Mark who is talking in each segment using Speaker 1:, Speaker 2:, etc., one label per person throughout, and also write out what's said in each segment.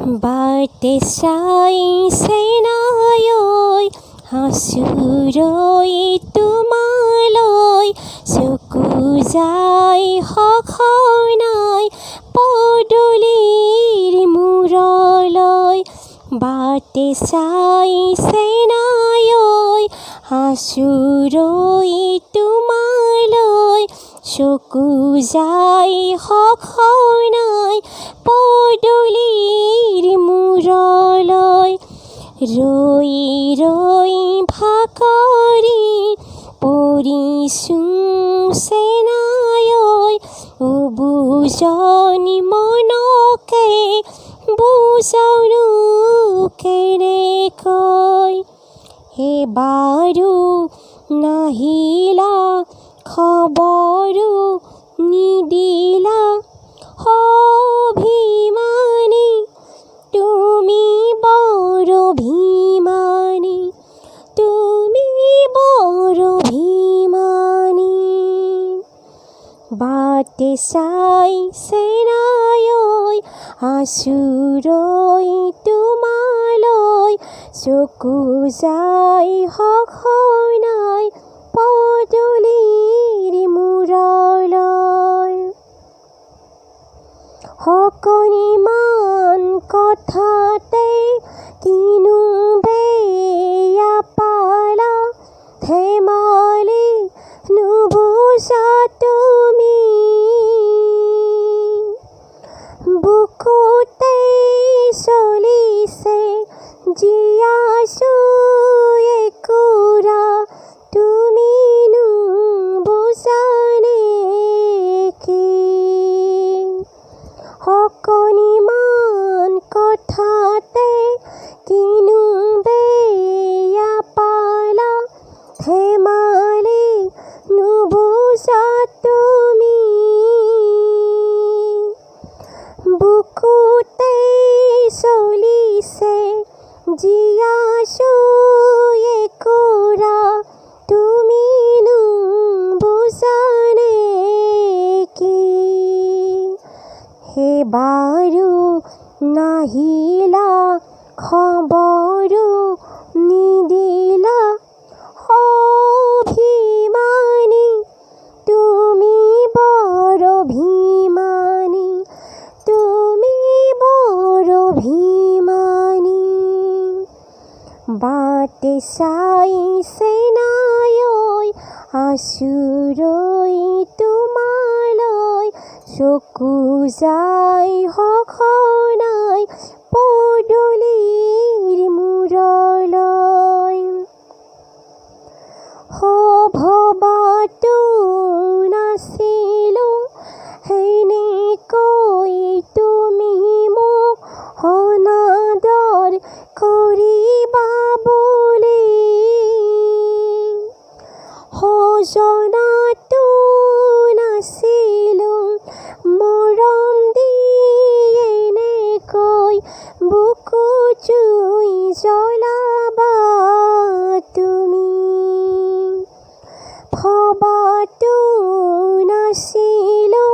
Speaker 1: বাটে চাই চেনাই হাঁচুৰৈ তোমালৈ চকু যাই সখনাই পদূলিৰ মূৰলৈ বাটে চাই চেনাই হাঁচুৰৈ তোমালৈ চকু যাই সখনাই পদূলিৰ মূৰলৈ ৰৈ ৰৈ ভাকৰি পৰিছোঁ চেনাই বুজনি মনকে বুজাওনো কেনেকৈ এবাৰো নাহিলা খবৰো নিদিলা। অভিমানী, তুমি বৰ অভিমানী, তুমি বৰ অভিমানী। বাটে চাই চেনাই আচুৰৈ তোমালৈ চকু যাই সখনাই পদূলিৰ মূৰলৈ সকনিমান কথাতে কিনো বেয়া পালা। ধেমালি নুবুজা তুমি বুকুতে চলিছে জীয়াছো 他 নাহিলা খবৰো নিদিলা। অভিমানী তুমি বৰ অভিমানী তুমি বৰ অভিমানী। বাটে চাই চেনাই তোমালৈ চকু যাই সখনাই পদূলিৰ ভবাতো নাছিলো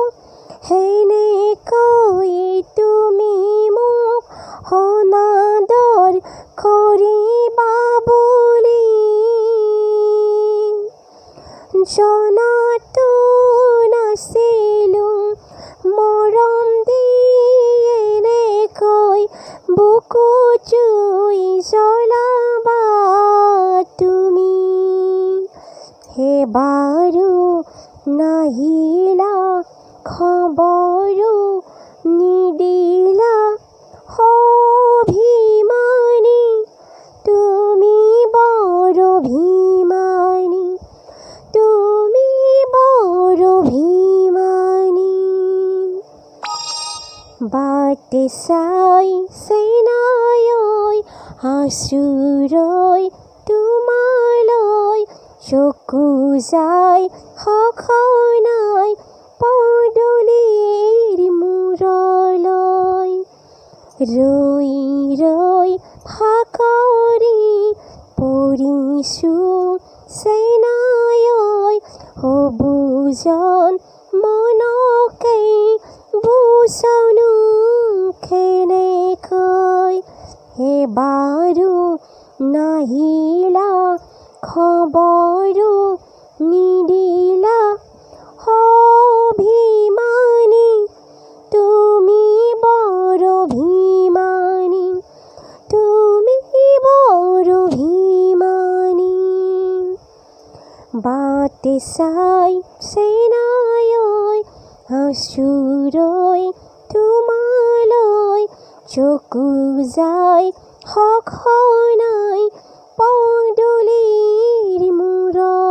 Speaker 1: সেনেকৈ তুমি মোক অনাদৰ কৰিবা বুলি। জনাটো নাছিলো মৰম দি এনেকৈ বুকু জুই জ্বলাবা সেবাৰো নাহিলা খবৰো নিদিলা। অভিমানী, তুমি বৰ অভিমানী, তুমি বৰ অভিমানী। বাটে চেনাই আচুৰৈ তোমালৈ চকু যাই সখনাই পদূলিৰ মূৰলৈ ৰৈ ৰৈ ভাকৰি পৰিছোঁ চেনাই সবুজন মনকে বুজাওনো কেনেকৈ এবাৰো নাহিলা খবৰো হাতে সাই সেনায় হাসুরয় তোমালয় চকু যায় হক হনাই পদলির মুরা